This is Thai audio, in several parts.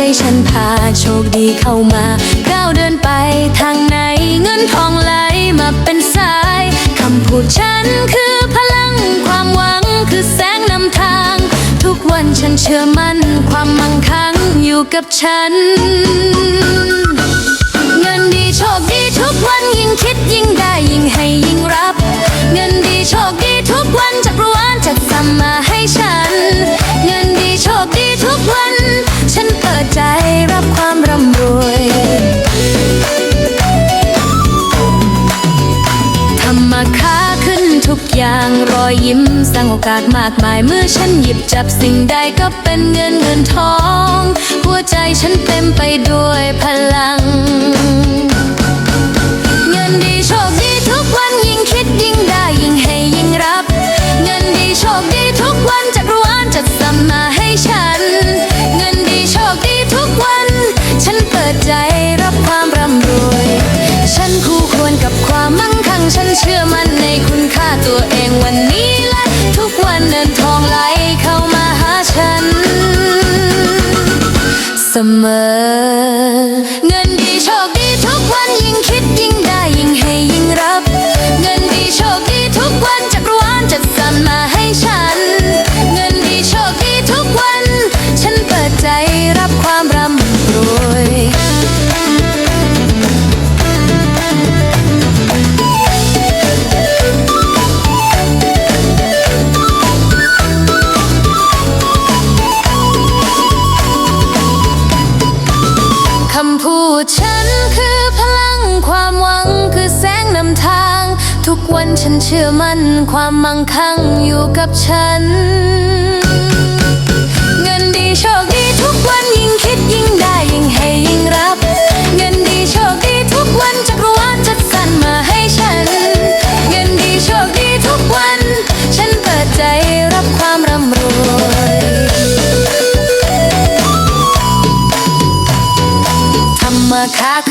ให้ฟ้าใจฉันพาโชคดีเข้ามาก้าวเดินไปทางไหนเงินทองไหลมาเป็นสายคำพูดฉันคือพลังความหวังคือแสงนำทาง ทุกวันฉันเชื่อมั่นความมั่งคั่งอยู่กับฉันายเมื่อฉันหยิบจับสิ่งใดก็เป็นเงินเงินทอง หัวใจฉันเต็มไปด้วยพลัง เงินดีโชค วันฉันเชื่อมั่นความมั่งคั่งอยู่กับฉัน เงินดีโชคดีทุกวันยิ่งคิดยิ่ง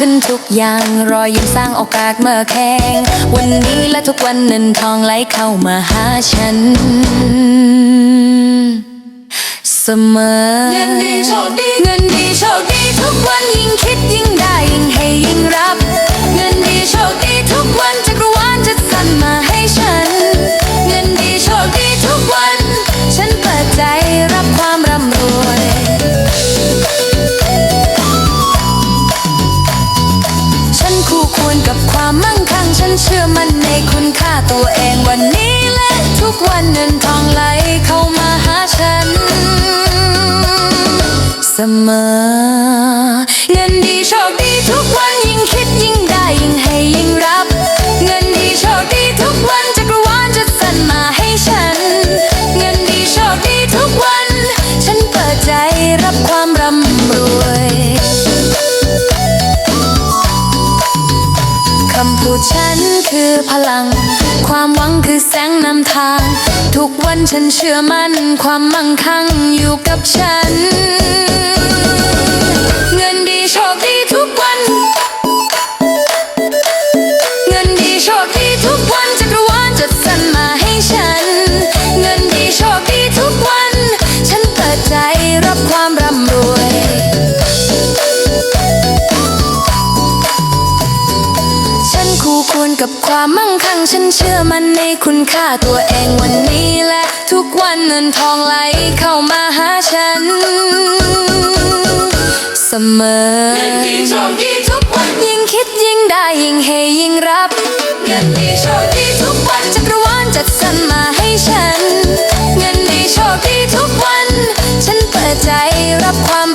ขึ้นทุกอย่าง รอยยิ้มสร้างโอกาสเมื่อแข่งวันนี้และทุกวันเงินทองไหลเข้ามาหาฉัน เสมอ เงินดีโชคดีเงินดีโชคดีทุกวันยิ่งคิดยิ่งได้ยิ่งให้ยิ่งรับ อยู่กับฉัน เงินดีโชคดีทุกวัน เงินดีโชคดีทุกวันจักรวาลจัดสรรมาให้ฉัน เงินดีโชคดีทุกวัน ฉันเปิดใจ มันในคุณค่าตัวเองวันนี้และทุกวันเงินทองไหลเข้ามาหาฉัน เสมอ เงินดีโชคดีทุกวันยิ่งคิดยิ่งได้ยิ่งให้ยิ่งรับ เงินดีโชคดีทุกวันจักรวาลจัดสรรมาให้ฉัน เงินดีโชคดีทุกวัน ฉันเปิดใจรับความ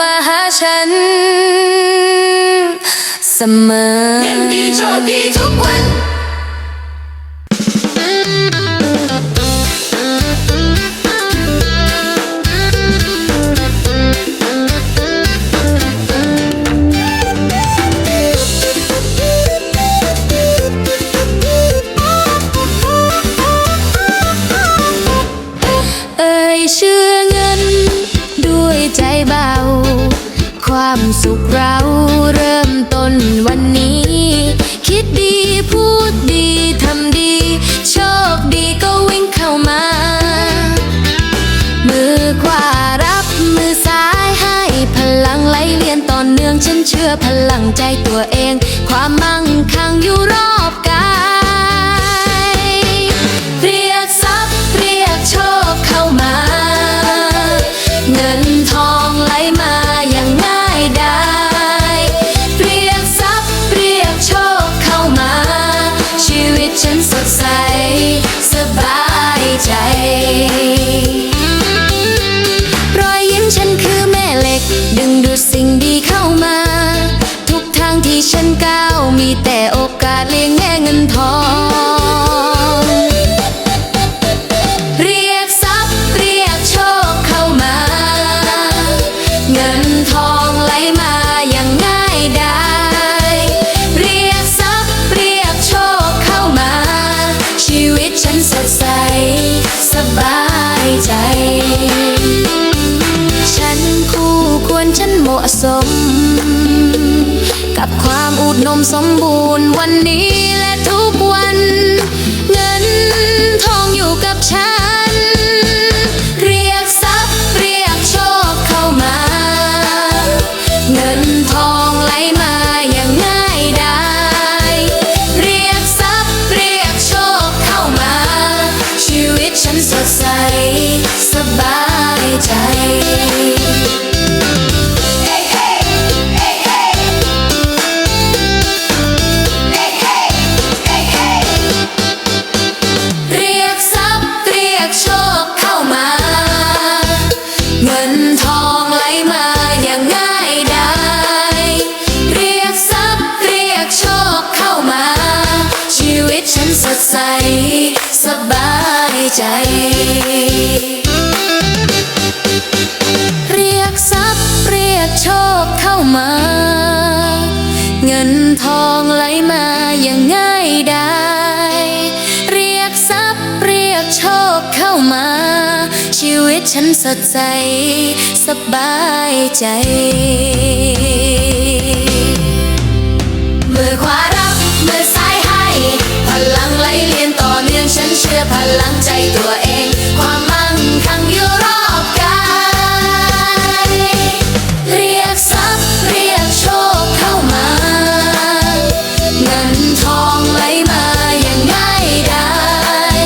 มาหาฉัน เสมอ ยังดีโชคดีทุกวัน สดใส สบายใจ เรียกทรัพย์เรียกโชคเข้ามา เงินทองไหลมาอย่างง่ายดายเรียกทรัพย์เรียกโชคเข้ามา ชีวิตฉันสดใส สบายใจ ฉันเชื่อพลังใจตัวเอง ความมั่งคั่งอยู่รอบกายเรียกทรัพย์เรียกโชคเข้ามา เงินทองไหลมาอย่างง่ายดาย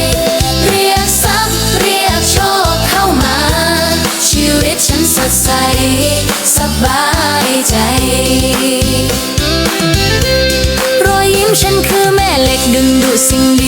เรียกทรัพย์เรียกโชคเข้ามา ชีวิตฉันสดใสสบายใจรอยยิ้มฉันคือแม่เหล็กดึงดูดสิ่งดี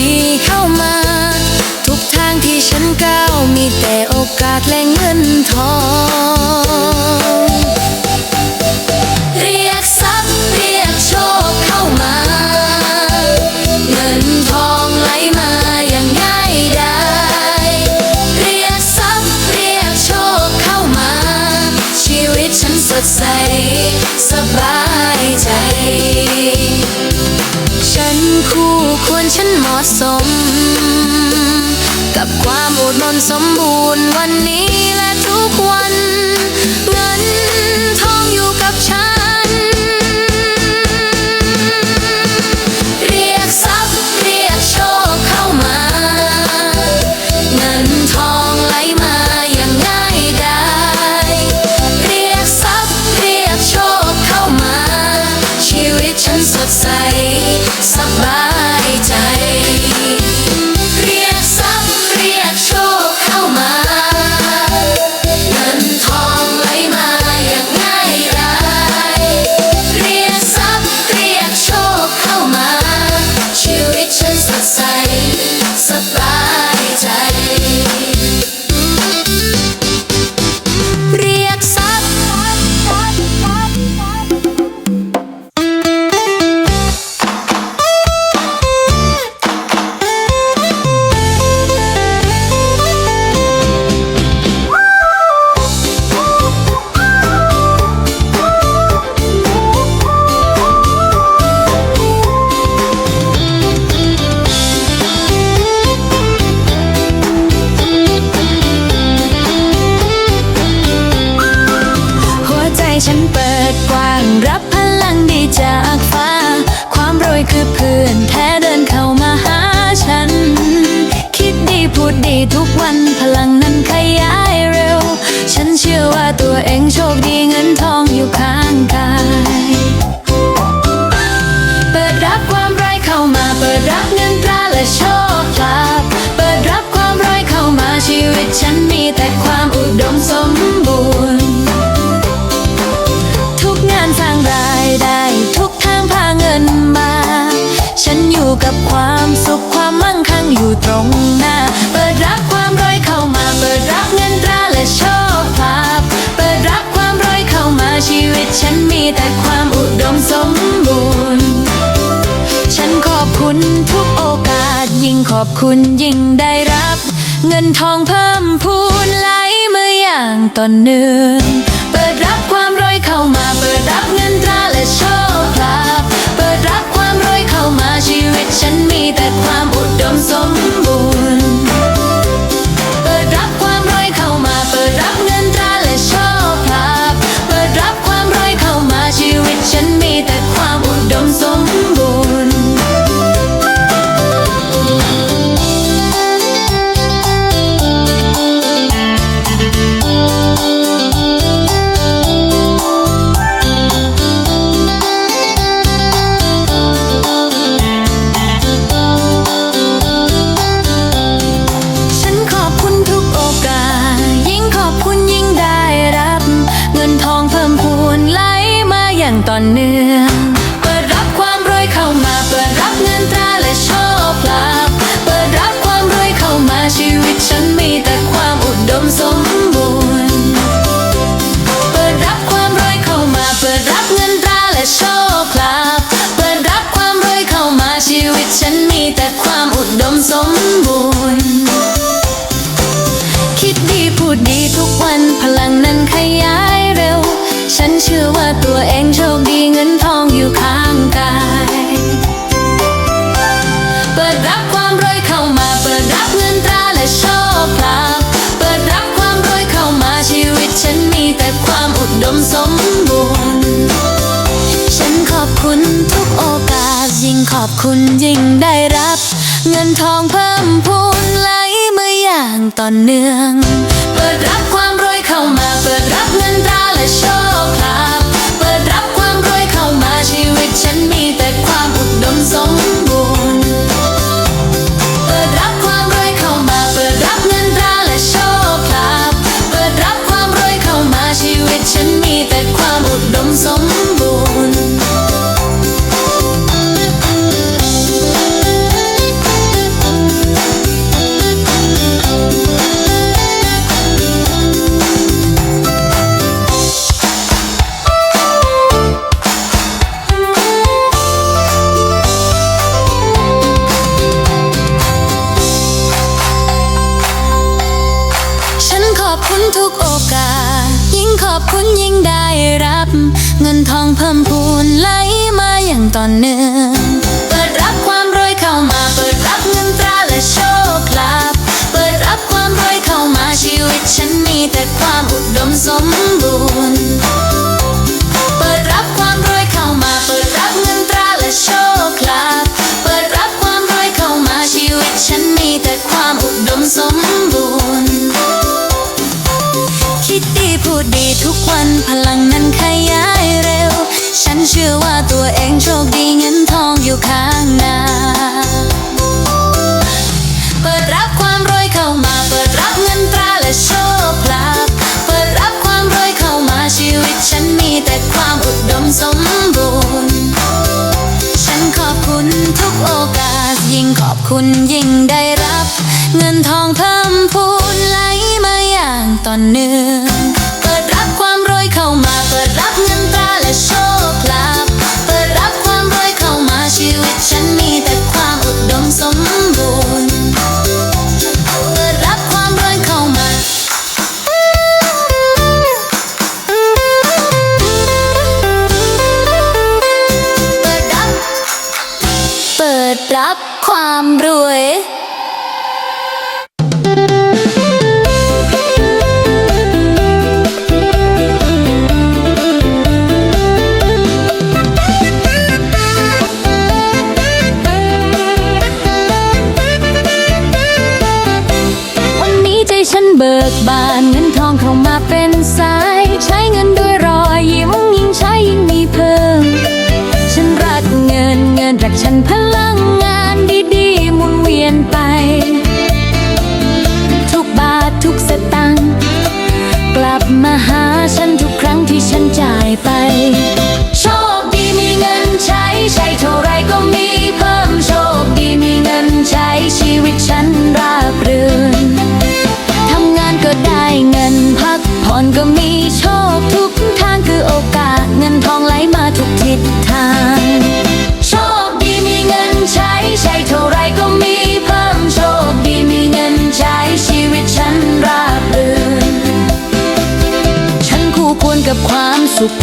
กับความสุขความมั่งคั่งอยู่ตรงหน้า เปิดรับความรวยเข้ามา เปิดรับเงินตราและโชคลาภเปิดรับความรวยเข้ามาชีวิตฉันมีแต่ความอุดมสมบูรณ์ ฉันขอบคุณทุกโอกาส ยิ่งขอบคุณยิ่งได้รับ เงินทองเพิ่มพูนไหลมาอย่างต่อเนื่องเปิดรับความรวยเข้ามา เปิดรับเงินตราและโชคลาภ ชีวิตฉันมีแต่ความอุดมสมบูรณ์ ดีพูดดีทุกวันพลังนั้นขยายเร็ว ฉันเชื่อว่าตัวเองโชคดีเงินทองอยู่ข้างกาย เปิดรับความรวยเข้ามาเปิดรับเงินตราและโชคลาภเปิดรับความรวยเข้ามาชีวิตฉันมีแต่ความอุดมสมบูรณ์ฉันขอบคุณทุกโอกาสยิ่งขอบคุณยิ่งได้รับ เงินทองเพิ่มพูนไหลมาอย่างต่อเนื่อง ชื่อว่าตัวเองโชคดีเงินทองอยู่ข้างหน้า เปิดรับความรวยเข้ามา เปิดรับเงินตราและโชคลาภเปิดรับความรวยเข้ามาชีวิตฉันมีแต่ความอุดมสมบูรณ์ ฉันขอบคุณทุกโอกาส ยิ่งขอบคุณยิ่งได้รับ เงินทองเพิ่มพูนไหลมาอย่างต่อเนื่อง เปิดรับความรวยเข้ามา เปิดรับเงินตราและโชค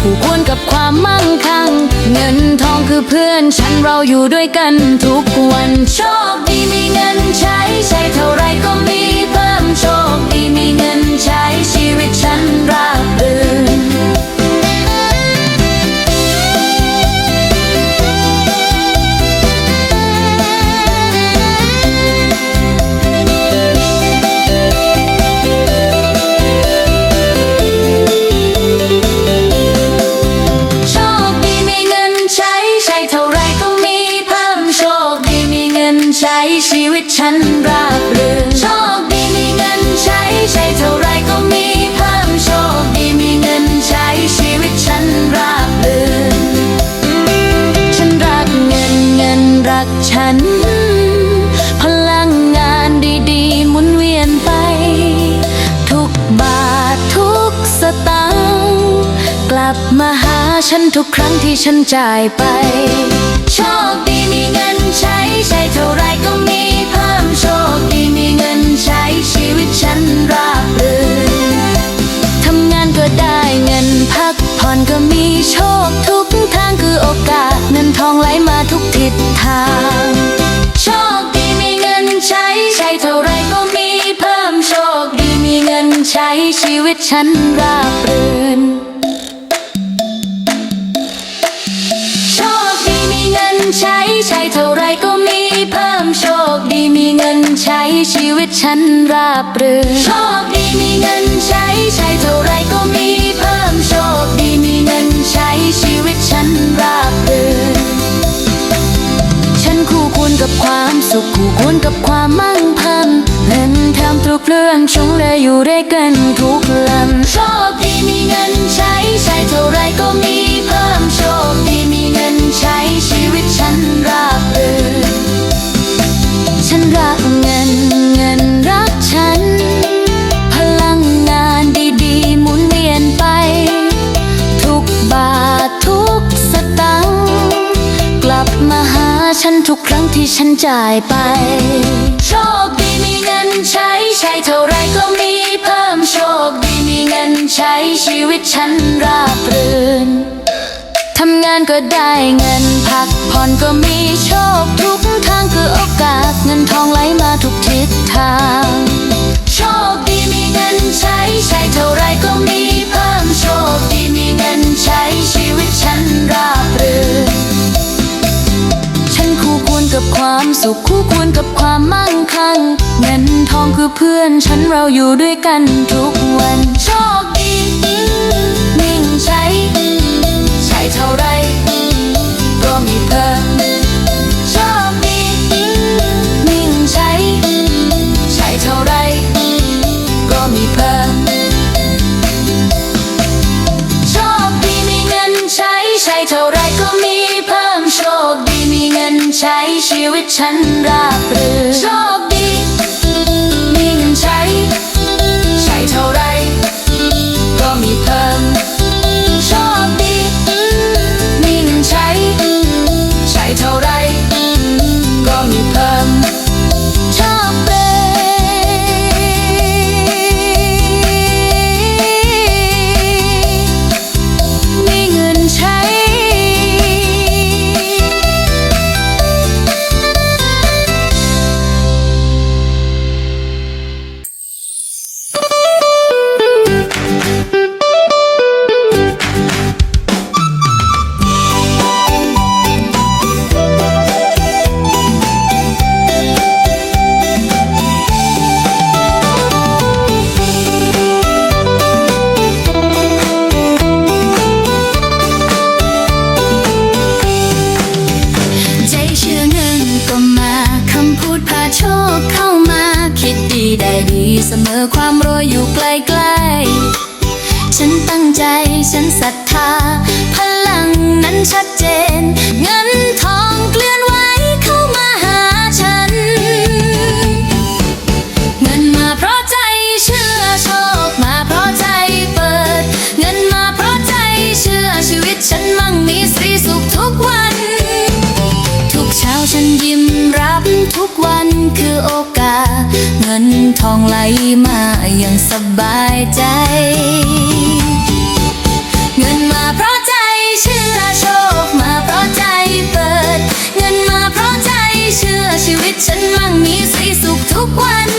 คู่ควรกับความมั่งคั่ง เงินทองคือเพื่อนฉันเราอยู่ด้วยกันทุกวันโชคดีมีเงินใช้ใช้เท่าไรก็ ลับมาหาฉันทุกครั้งที่ฉันจ่ายไป โชคดีมีเงินใช้ใช้เท่าไรก็มีเพิ่มโชคดีมีเงินใช้ชีวิตฉันราบรื่นทำงานก็ได้เงินพักผ่อนก็มีโชคทุกทางคือโอกาสเงินทองไหลมาทุกทิศทาง โชคดีมีเงินใช้ใช้เท่าไรก็มีเพิ่มโชคดีมีเงินใช้ชีวิตฉันราบรื่น เท่าไรก็มีเพิ่มโชคดีมีเงินใช้ชีวิตฉันราบรื่นโชคดีมีเงินใช้ใช้เท่าไรก็มีเพิ่มโชคดีมีเงินใช้ชีวิตฉันราบรื่นฉันคู่ควรกับความสุขคู่ควรกับความมั่งคั่งเงินทำทุกเรื่องชงและอยู่ด้วยกันทุกลำโชคดีมีเงินใช้ใช้เท่าไรก็มีเพิ่มโชคดีมีเงินใช้ ฉันราบรื่นฉันรักเงินเงินรักฉัน พลังงานดีๆหมุนเวียนไป ทุกบาททุกสตังค์กลับมาหาฉันทุกครั้งที่ฉันจ่ายไป โชคดีมีเงินใช้ใช้เท่าไรก็มีเพิ่มโชคดีมีเงินใช้ชีวิตฉันราบรื่น ทำงานก็ได้เงินพักผ่อนก็มีโชค ทุกทางคือโอกาส เงินทองไหลมาทุกทิศทาง โชคดีมีเงินใช้ ใช้เท่าไรก็มีเพิ่มโชคดีมีเงินใช้ชีวิตฉันราบรื่นฉันคู่ควรกับความสุขคู่ควรกับความมั่งคั่ง เงินทองคือเพื่อนฉันเราอยู่ด้วยกันทุกวันโชค ไร ก็มีเพิ่มโชคดีนิ่งใช้ ใช้เท่าไร ก็มีเพิ่มโชคดีมีเงินใช้ ใช้เท่าไรก็มีเพิ่มโชคดีมีเงินใช้ชีวิตฉันราบรื่นโชคดี มาอย่างสบายใจ เงินมาเพราะใจเชื่อโชคมาเพราะใจเปิด เงินมาเพราะใจเชื่อชีวิตฉันมั่งมีสีสุขทุกวัน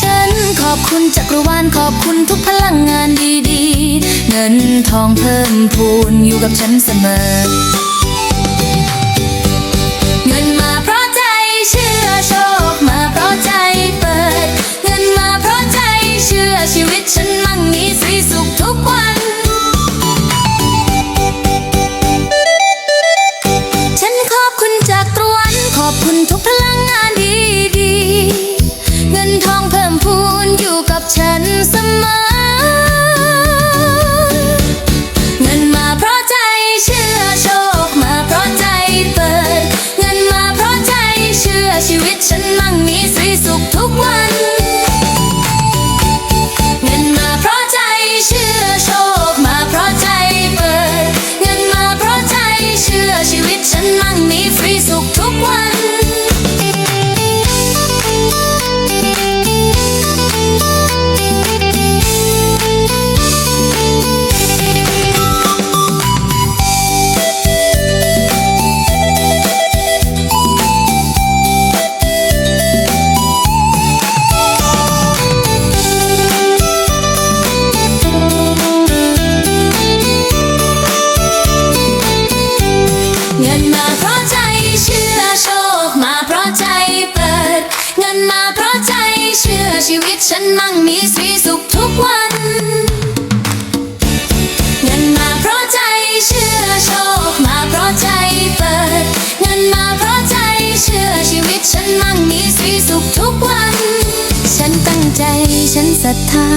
ฉันขอบคุณจักรวาลขอบคุณทุกพลังงานดีๆ เงินทองเพิ่มพูนอยู่กับฉันเสมอ ฉันมั่งมีสีสุขทุกวัน ชีวิตฉันมั่งมีสีสุขทุกวัน เงินมาเพราะใจเชื่อโชคมาเพราะใจเปิด เงินมาเพราะใจเชื่อชีวิตฉันมั่งมีสีสุขทุกวัน ฉันตั้งใจฉันศรัทธา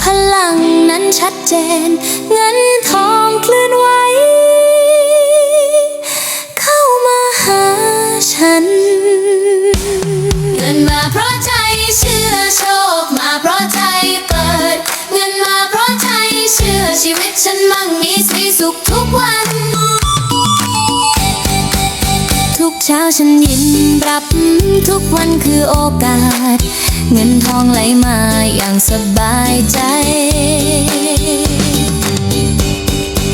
พลังนั้นชัดเจน เงินทองเคลื่อนไหวเข้ามาหาฉัน เงินมาเพราะใจเชื่อ เช้าฉันยิ้มรับทุกวันคือโอกาส เงินทองไหลมาอย่างสบายใจ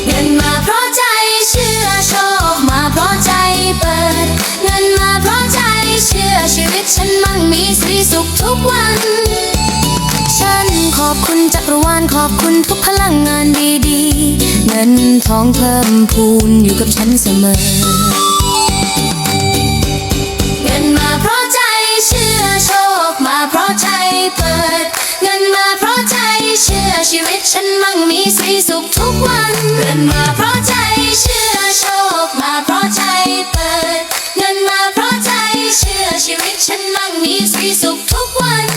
เงินมาเพราะใจเชื่อโชคมาเพราะใจเปิด เงินมาเพราะใจเชื่อชีวิตฉันมั่งมีสีสุขทุกวัน ฉันขอบคุณจักรวาลขอบคุณทุกพลังงานดีๆ เงินทองเพิ่มพูนอยู่กับฉันเสมอ ราะใจเปิด เงินมาเพราะใจเชื่อชีวิตฉันมั่งมีสีสุขทุกวันเงินมาเพราะใจเชื่อโชคมาเพราะใจเปิด เงินมาเพราะใจเชื่อชีวิตฉันมั่งมีสีสุขทุกวัน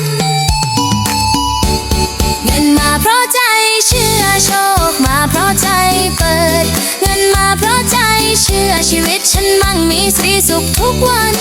เงินมาเพราะใจเชื่อโชคมาเพราะใจเปิด เงินมาเพราะใจเชื่อชีวิตฉันมั่งมีสีสุขทุกวัน